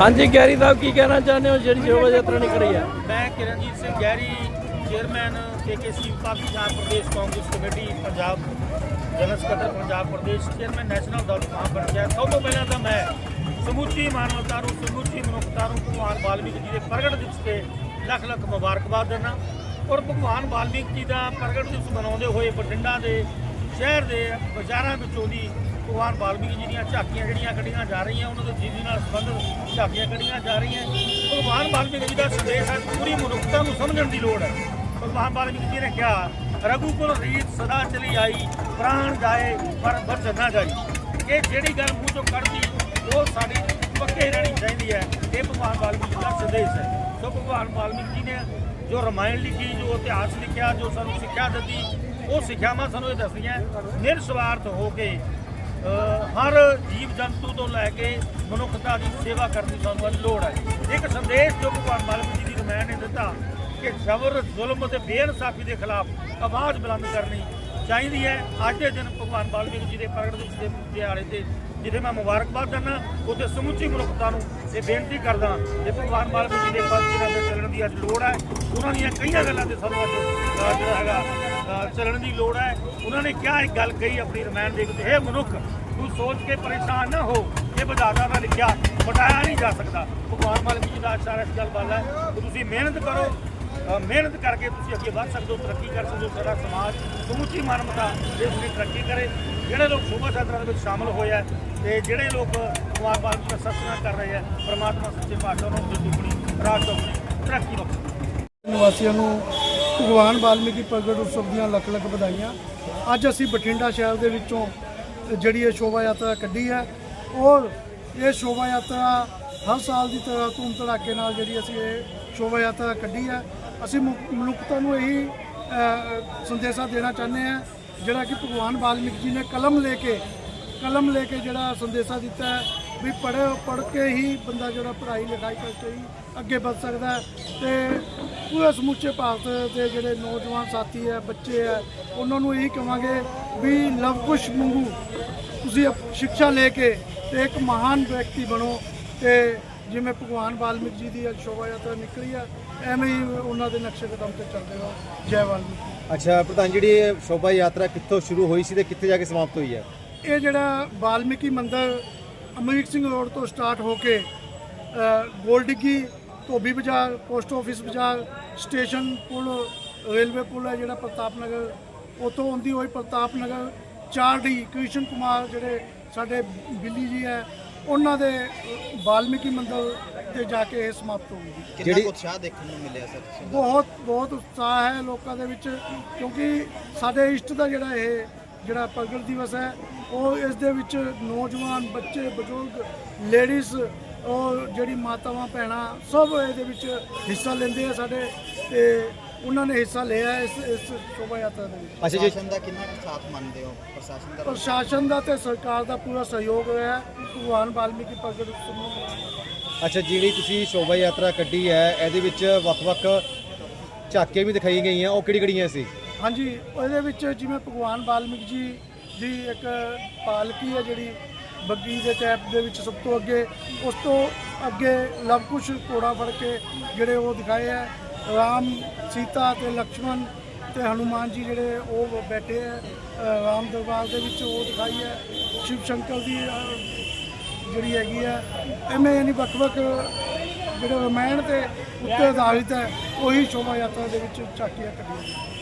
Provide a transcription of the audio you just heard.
ਹਾਂਜੀ, ਗੈਰੀ ਸਾਹਿਬ, ਕੀ ਕਹਿਣਾ ਚਾਹੁੰਦੇ ਹੋ? ਜਿਹੜੀ ਸ਼ੋਭਾ ਯਾਤਰਾ ਨਿਕਲੀ ਹੈ। ਮੈਂ Kiranjeet Singh Gehri chairman KKC Pakistan Pradesh Congress committee, Punjab, general ਸਕੱਤਰ, ਪੰਜਾਬ ਪ੍ਰਦੇਸ਼ ਚੇਅਰਮੈਨ ਨੈਸ਼ਨਲ ਦਲ ਮਹਾਪੰਚਾਇਤ ਸਭ ਤੋਂ ਪਹਿਲਾਂ ਤਾਂ ਮੈਂ ਸਮੁੱਚੀ ਮਾਨਵਤਾ ਨੂੰ, ਸਮੁੱਚੀ ਮਨੁੱਖਤਾ ਨੂੰ ਭਗਵਾਨ ਵਾਲਮੀਕ ਜੀ ਦੇ ਪ੍ਰਗਟ ਦਿਵਸ ਤੇ ਲੱਖ ਲੱਖ ਮੁਬਾਰਕਬਾਦ ਦਿੰਦਾ ਔਰ ਭਗਵਾਨ ਵਾਲਮੀਕ ਜੀ ਦਾ ਪ੍ਰਗਟ ਦਿਵਸ ਮਨਾਉਂਦੇ ਹੋਏ ਬਠਿੰਡਾ ਦੇ ਸ਼ਹਿਰ ਦੇ ਬਾਜ਼ਾਰਾਂ ਵਿੱਚੋਂ ਦੀ ਭਗਵਾਨ ਵਾਲਮੀਕ ਜੀ ਦੀਆਂ ਝਾਕੀਆਂ ਜਿਹੜੀਆਂ ਕੱਢੀਆਂ ਜਾ ਰਹੀਆਂ, ਉਹਨਾਂ ਦੇ ਜੀਵਨ ਨਾਲ ਸੰਬੰਧਿਤ ਝਾਕੀਆਂ ਕੱਢੀਆਂ ਜਾ ਰਹੀਆਂ। ਭਗਵਾਨ ਵਾਲਮੀਕ ਜੀ ਦਾ ਸੰਦੇਸ਼ ਹੈ, ਪੂਰੀ ਮਨੁੱਖਤਾ ਨੂੰ ਸਮਝਣ ਦੀ ਲੋੜ ਹੈ। ਭਗਵਾਨ ਵਾਲਮੀਕ ਜੀ ਨੇ ਕਿਹਾ ਰਘੂਕੁਲ ਰੀਤ ਸਦਾ ਚਲੀ ਆਈ, ਪ੍ਰਾਣ ਜਾਏ, ਪਰ ਬਚ ਨਾ ਜਾਈ। ਇਹ ਜਿਹੜੀ ਗੱਲ ਮੂੰਹ ਚੋਂ ਕੱਢਦੀ, ਉਹ ਸਾਡੀ ਪੱਕੇ ਰਹਿਣੀ ਚਾਹੀਦੀ ਹੈ। ਇਹ ਭਗਵਾਨ ਵਾਲਮੀਕੀ ਜੀ ਦਾ ਸੰਦੇਸ਼ ਹੈ। ਸੋ ਭਗਵਾਨ ਵਾਲਮੀਕ ਜੀ ਨੇ ਜੋ ਰਮਾਇਣ ਲਿਖੀ, ਜੋ ਇਤਿਹਾਸ ਲਿਖਿਆ, ਜੋ ਸਾਨੂੰ ਸਿੱਖਿਆ ਦਿੱਤੀ, ਉਹ ਸਿੱਖਿਆਵਾਂ ਸਾਨੂੰ ਇਹ ਦੱਸਦੀਆਂ, ਨਿਰਸਵਾਰਥ ਹੋ ਕੇ ਹਰ ਜੀਵ ਜੰਤੂ ਤੋਂ ਲੈ ਕੇ ਮਨੁੱਖਤਾ ਦੀ ਸੇਵਾ ਕਰਨ ਦੀ ਸਾਨੂੰ ਅੱਜ ਲੋੜ ਹੈ। ਇੱਕ ਸੰਦੇਸ਼ ਜੋ ਭਗਵਾਨ ਵਾਲਮੀਕ ਜੀ ਦੀ ਰਮਾਇਣ ਨੇ ਦਿੱਤਾ ਕਿ ਜ਼ਬਰ ਜ਼ੁਲਮ ਅਤੇ ਬੇਇਨਸਾਫੀ ਦੇ ਖਿਲਾਫ ਆਵਾਜ਼ ਬੁਲੰਦ ਕਰਨੀ ਚਾਹੀਦੀ ਹੈ। ਅੱਜ ਦੇ ਦਿਨ ਭਗਵਾਨ ਵਾਲਮੀਕ ਜੀ ਦੇ ਪ੍ਰਗਟ ਦਿਵਸ ਦੇ ਦਿਹਾੜੇ ਤੇ ਜਿੱਥੇ ਮੈਂ ਮੁਬਾਰਕਬਾਦ ਦਿੰਦਾ, ਉੱਥੇ ਸਮੁੱਚੀ ਮਨੁੱਖਤਾ ਨੂੰ ਇਹ ਬੇਨਤੀ ਕਰਦਾ ਕਿ ਭਗਵਾਨ ਵਾਲਮੀਕ ਜੀ ਦੇ ਪਦ ਜਿਹਨਾਂ ਚੱਲਣ ਦੀ ਅੱਜ ਲੋੜ ਹੈ, ਉਹਨਾਂ ਦੀਆਂ ਕਈਆਂ ਗੱਲਾਂ ਤੇ ਸਾਨੂੰ ਅੱਜ ਜਿਹੜਾ ਹੈਗਾ ਚੱਲਣ ਦੀ ਲੋੜ ਹੈ। ਉਹਨਾਂ ਨੇ ਕਿਹਾ, ਇੱਕ ਗੱਲ ਕਹੀ ਆਪਣੀ ਰਮਾਇਣ ਦੇ ਵਿੱਚ ਇਹ ਮਨੁੱਖ, ਤੂੰ ਸੋਚ ਕੇ ਪਰੇਸ਼ਾਨ ਨਾ ਹੋ। ਇਹ ਵਿਧਾਤਾ ਦਾ ਲਿਖਿਆ ਬਟਾਇਆ ਨਹੀਂ ਜਾ ਸਕਦਾ। ਭਗਵਾਨ ਵਾਲਮੀਕ ਜੀ ਦਾ ਅਸ਼ਾਰਾ ਇਸ ਗੱਲ ਵੱਲ ਹੈ ਕਿ ਤੁਸੀਂ ਮਿਹਨਤ ਕਰੋ ਮਿਹਨਤ ਕਰਕੇ ਤੁਸੀਂ ਅੱਗੇ ਵੱਧ ਸਕਦੇ ਹੋ, ਤਰੱਕੀ ਕਰ ਸਕਦੇ ਹੋ, ਸਾਡਾ ਸਮਾਜ ਸਮੁੱਚੀ ਮਾਨਵਤਾ ਇਸ ਦੀ ਤਰੱਕੀ ਕਰੇ। ਜਿਹੜੇ ਲੋਕ ਸ਼ੋਭਾ ਯਾਤਰਾ ਦੇ ਵਿੱਚ ਸ਼ਾਮਲ ਹੋਏ ਆ ਤੇ ਜਿਹੜੇ ਲੋਕ ਭਗਵਾਨ ਵਾਲਮੀਕ ਦਾ ਸਤਸੰਗ ਕਰ ਰਹੇ ਆ ਪ੍ਰਮਾਤਮਾ ਸੱਚੇ ਪਾਤਸ਼ਾਹ ਨੂੰ ਦੀ ਦੁਗਣੀ ਰਾਜ ਦੁਗਣੀ ਤਰੱਕੀ ਬਖਸ਼ੇ। ਨਿਵਾਸੀਆਂ ਨੂੰ ਭਗਵਾਨ ਵਾਲਮੀਕੀ ਪ੍ਰਗਟ ਉਤਸਵ ਦੀਆਂ ਲੱਖ ਲੱਖ ਵਧਾਈਆਂ। ਅੱਜ ਅਸੀਂ ਬਠਿੰਡਾ ਸ਼ਹਿਰ ਦੇ ਵਿੱਚੋਂ ਜਿਹੜੀ ਇਹ ਸ਼ੋਭਾ ਯਾਤਰਾ ਕੱਢੀ ਹੈ ਔਰ ਇਹ ਸ਼ੋਭਾ ਯਾਤਰਾ ਹਰ ਸਾਲ ਦੀ ਤਰ੍ਹਾਂ ਧੂਮ ਧੜਾਕੇ ਨਾਲ ਜਿਹੜੀ ਅਸੀਂ ਇਹ ਸ਼ੋਭਾ ਯਾਤਰਾ ਕੱਢੀ ਹੈ। ਅਸੀਂ ਮੁ- ਮਨੁੱਖਤਾ ਨੂੰ ਇਹੀ ਅ, ਸੰਦੇਸ਼ਾ ਦੇਣਾ ਚਾਹੁੰਦੇ ਹਾਂ ਜਿਹੜਾ ਕਿ ਭਗਵਾਨ ਵਾਲਮੀਕ ਜੀ ਨੇ ਕਲਮ ਲੈ ਕੇ ਕਲਮ ਲੈ ਕੇ ਜਿਹੜਾ ਸੰਦੇਸ਼ਾ ਦਿੱਤਾ ਹੈ ਵੀ ਪੜ੍ਹ ਪੜ੍ਹ ਕੇ ਹੀ ਬੰਦਾ ਜਿਹੜਾ ਪੜ੍ਹਾਈ ਲਿਖਾਈ ਕਰਕੇ ਹੀ ਅੱਗੇ ਵੱਧ ਸਕਦਾ ਹੈ। ਤੇ ਪੂਰੇ ਸਮੁੱਚੇ ਭਾਰਤ ਦੇ ਜਿਹੜੇ ਨੌਜਵਾਨ ਸਾਥੀ ਹੈ ਬੱਚੇ ਹੈ ਉਹਨਾਂ ਨੂੰ ਇਹੀ ਕਹਾਂਗੇ ਵੀ ਲਵ ਕੁਸ਼ ਮੰਗੂ। ਤੁਸੀਂ ਸਿੱਖਿਆ ਲੈ ਕੇ ਤੇ ਇੱਕ ਮਹਾਨ ਵਿਅਕਤੀ ਬਣੋ ਤੇ ਜਿਵੇਂ ਭਗਵਾਨ ਵਾਲਮੀਕ ਜੀ ਦੀ ਅੱਜ ਸ਼ੋਭਾ ਯਾਤਰਾ ਨਿਕਲੀ ਹੈ ਐਵੇਂ ਹੀ ਉਹਨਾਂ ਦੇ ਨਕਸ਼ੇ ਕਦਮ ਤੇ ਚੱਲਦੇ ਰਹੋ। ਜੈ ਵਾਲਮੀਕੀ ਅੱਛਾ ਪ੍ਰਧਾਨ ਜਿਹੜੀ ਇਹ ਸ਼ੋਭਾ ਯਾਤਰਾ ਕਿੱਥੋਂ ਸ਼ੁਰੂ ਹੋਈ ਸੀ ਤੇ ਕਿੱਥੇ ਜਾ ਕੇ ਸਮਾਪਤ ਹੋਈ ਹੈ? ਇਹ ਜਿਹੜਾ ਵਾਲਮੀਕੀ ਮੰਦਿਰ ਅਮਰੀਕ ਸਿੰਘ ਰੋਡ ਤੋਂ ਸਟਾਰਟ ਹੋ ਕੇ ਗੋਲਡਿੱਗੀ ਧੋਬੀ ਬਾਜ਼ਾਰ ਪੋਸਟ ਆਫਿਸ ਬਾਜ਼ਾਰ ਸਟੇਸ਼ਨ ਪੁਲ ਰੇਲਵੇ ਪੁਲ ਹੈ ਜਿਹੜਾ ਪ੍ਰਤਾਪ ਨਗਰ ਉਤੋਂ ਆਉਂਦੀ ਹੋਈ ਪ੍ਰਤਾਪ ਨਗਰ 4ਡੀ ਕ੍ਰਿਸ਼ਨ ਕੁਮਾਰ ਜਿਹੜੇ ਸਾਡੇ ਬਿੱਲੀ ਜੀ ਹੈ ਉਹਨਾਂ ਦੇ ਵਾਲਮੀਕੀ ਮੰਦਿਰ ਤੇ ਜਾ ਕੇ ਇਹ ਸਮਾਪਤ ਹੋਊਗੀ ਜਿਹੜੀ- ਕਿੰਨਾ ਉਤਸ਼ਾਹ ਦੇਖਣ ਨੂੰ ਮਿਲਿਆ ਸਰ ਬਹੁਤ ਬਹੁਤ ਉਤਸ਼ਾਹ ਹੈ ਲੋਕਾਂ ਦੇ ਵਿੱਚ ਕਿਉਂਕਿ ਸਾਡੇ ਇਸ਼ਟ ਦਾ ਜਿਹੜਾ ਇਹ ਜਿਹੜਾ ਪ੍ਰਗਟ ਦਿਵਸ ਹੈ ਉਹ ਇਸ ਦੇ ਵਿੱਚ ਨੌਜਵਾਨ ਬੱਚੇ ਬਜ਼ੁਰਗ ਲੇਡੀਜ਼ ਔਰ ਜਿਹੜੀ ਮਾਤਾਵਾਂ ਭੈਣਾਂ ਸਭ ਇਹਦੇ ਵਿੱਚ ਹਿੱਸਾ ਲੈਂਦੇ ਆ ਸਾਡੇ ਤੇ ਉਹਨਾਂ ਨੇ ਹਿੱਸਾ ਲਿਆ ਇਸ ਇਸ ਸ਼ੋਭਾ ਯਾਤਰਾ ਦੇ ਵਿੱਚ। ਅੱਛਾ ਪ੍ਰਸ਼ਾਸਨ ਦਾ ਕਿੰਨਾ ਕੁ ਸਾਥ ਮੰਨਦੇ ਹੋ? ਪ੍ਰਸ਼ਾਸਨ ਦਾ ਪ੍ਰਸ਼ਾਸਨ ਦਾ ਤੇ ਸਰਕਾਰ ਦਾ ਪੂਰਾ ਸਹਿਯੋਗ ਹੈ। ਭਗਵਾਨ ਵਾਲਮੀਕੀ ਪ੍ਰਗਟ ਉਤਸਵ ਨੂੰ ਅੱਛਾ ਜਿਹੜੀ ਤੁਸੀਂ ਸ਼ੋਭਾ ਯਾਤਰਾ ਕੱਢੀ ਹੈ ਇਹਦੇ ਵਿੱਚ ਵੱਖ-ਵੱਖ ਝਾਕੀਆਂ ਵੀ ਦਿਖਾਈ ਗਈਆਂ। ਉਹ ਕਿਹੜੀ ਕਿਹੜੀਆਂ ਸੀ? ਹਾਂਜੀ ਉਹਦੇ ਵਿੱਚ ਜਿਵੇਂ ਭਗਵਾਨ ਵਾਲਮੀਕ ਜੀ ਦੀ ਇੱਕ ਪਾਲਕੀ ਹੈ ਜਿਹੜੀ ਬੱਗੀ ਦੇ ਟੈਪ ਦੇ ਵਿੱਚ ਸਭ ਤੋਂ ਅੱਗੇ, ਉਸ ਤੋਂ ਅੱਗੇ ਲਵਕੁਸ਼ ਘੋੜਾ ਫੜ ਕੇ ਜਿਹੜੇ ਉਹ ਦਿਖਾਏ ਹੈ। ਰਾਮ, ਸੀਤਾ ਤੇ ਲਕਸ਼ਮਣ ਤੇ ਹਨੂਮਾਨ ਜੀ ਜਿਹੜੇ ਉਹ ਬੈਠੇ ਹੈ। ਰਾਮ ਦਰਬਾਰ ਦੇ ਵਿੱਚ ਉਹ ਦਿਖਾਈ ਹੈ। ਸ਼ਿਵ ਸ਼ੰਕਰ ਦੀ ਜਿਹੜੀ ਹੈਗੀ ਹੈ। ਐਵੇਂ ਯਾਨੀ ਵੱਖ-ਵੱਖ ਜਿਹੜੇ ਰਮਾਇਣ ਤੇ ਉੱਤੇ ਆਧਾਰਿਤ ਹੈ, ਉਹੀ ਸ਼ੋਭਾ ਯਾਤਰਾ ਦੇ ਵਿੱਚ ਝਾਕੀਆਂ ਕੱਢੀਆਂ।